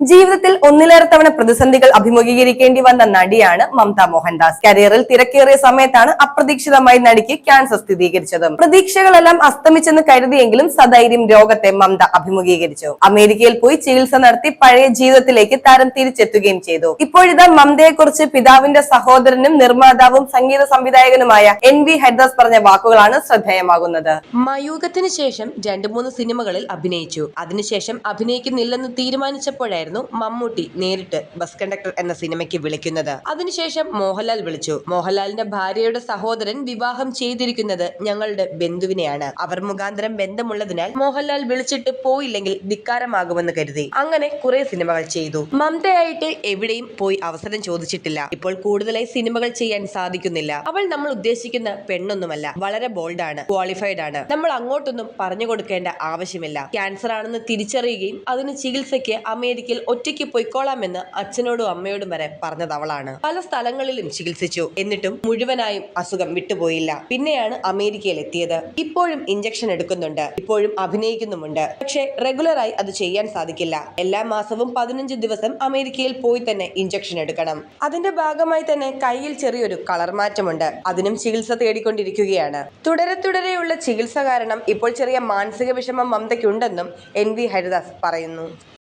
ജീവിതത്തിൽ ഒന്നിലേറെ തവണ പ്രതിസന്ധികൾ അഭിമുഖീകരിക്കേണ്ടി വന്ന നടിയാണ് മമത മോഹൻദാസ്. കരിയറിൽ തിരക്കേറിയ സമയത്താണ് അപ്രതീക്ഷിതമായി നടിക്ക് ക്യാൻസർ സ്ഥിരീകരിച്ചത്. പ്രതീക്ഷകളെല്ലാം അസ്തമിച്ചെന്ന് കരുതിയെങ്കിലും സധൈര്യം രോഗത്തെ മമത അഭിമുഖീകരിച്ചു. അമേരിക്കയിൽ പോയി ചികിത്സ നടത്തി പഴയ ജീവിതത്തിലേക്ക് താരം തിരിച്ചെത്തുകയും ചെയ്തു. ഇപ്പോഴിതാ മമതയെക്കുറിച്ച് പിതാവിന്റെ സഹോദരനും നിർമ്മാതാവും സംഗീത സംവിധായകനുമായ എൻ വി ഹരിദാസ് പറഞ്ഞ വാക്കുകളാണ് ശ്രദ്ധേയമാകുന്നത്. മയൂകത്തിന് ശേഷം രണ്ടു മൂന്ന് സിനിമകളിൽ അഭിനയിച്ചു. അതിനുശേഷം അഭിനയിക്കുന്നില്ലെന്ന് തീരുമാനിച്ചപ്പോഴായിരുന്നു മമ്മൂട്ടി നേരിട്ട് ബസ് കണ്ടക്ടർ എന്ന സിനിമയ്ക്ക് വിളിക്കുന്നത്. അതിനുശേഷം മോഹൻലാൽ വിളിച്ചു. മോഹൻലാലിന്റെ ഭാര്യയുടെ സഹോദരൻ വിവാഹം ചെയ്തിരിക്കുന്നത് ഞങ്ങളുടെ ബന്ധുവിനെയാണ്. അവർ മുഖാന്തരം ബന്ധമുള്ളതിനാൽ മോഹൻലാൽ വിളിച്ചിട്ട് പോയില്ലെങ്കിൽ ധിക്കാരമാകുമെന്ന് കരുതി. അങ്ങനെ കുറെ സിനിമകൾ ചെയ്തു. മമതയായിട്ട് എവിടെയും പോയി അവസരം ചോദിച്ചിട്ടില്ല. ഇപ്പോൾ കൂടുതലായി സിനിമകൾ ചെയ്യാൻ സാധിക്കുന്നില്ല. അവൾ നമ്മൾ ഉദ്ദേശിക്കുന്ന പെണ്ണൊന്നുമല്ല. വളരെ ബോൾഡാണ്. ക്വാളിഫൈഡ് ആണ്. നമ്മൾ അങ്ങോട്ടൊന്നും പറഞ്ഞു കൊടുക്കേണ്ട ആവശ്യമില്ല. ക്യാൻസർ ആണെന്ന് തിരിച്ചറിയുകയും അതിന് ചികിത്സയ്ക്ക് അമേരിക്കയിൽ ഒറ്റയ്ക്ക് പൊയ്ക്കോളാമെന്ന് അച്ഛനോടും അമ്മയോടും വരെ പറഞ്ഞതവളാണ് പല സ്ഥലങ്ങളിലും ചികിത്സിച്ചു. എന്നിട്ടും മുഴുവനായും അസുഖം വിട്ടുപോയില്ല. പിന്നെയാണ് അമേരിക്കയിൽ എത്തിയത് ഇപ്പോഴും ഇഞ്ചക്ഷൻ എടുക്കുന്നുണ്ട്. ഇപ്പോഴും അഭിനയിക്കുന്നുമുണ്ട്. പക്ഷേ റെഗുലറായി അത് ചെയ്യാൻ സാധിക്കില്ല. എല്ലാ മാസവും പതിനഞ്ച് ദിവസം അമേരിക്കയിൽ പോയി തന്നെ ഇഞ്ചക്ഷൻ എടുക്കണം. അതിന്റെ ഭാഗമായി തന്നെ കയ്യിൽ ചെറിയൊരു കളർ മാറ്റമുണ്ട് അതിനും ചികിത്സ തേടിക്കൊണ്ടിരിക്കുകയാണ്. തുടരെ തുടരെയുള്ള ചികിത്സ കാരണം ഇപ്പോൾ ചെറിയ മാനസിക വിഷമം മമതയ്ക്കുണ്ടെന്നും എൻ വി ഹരിദാസ് പറയുന്നു.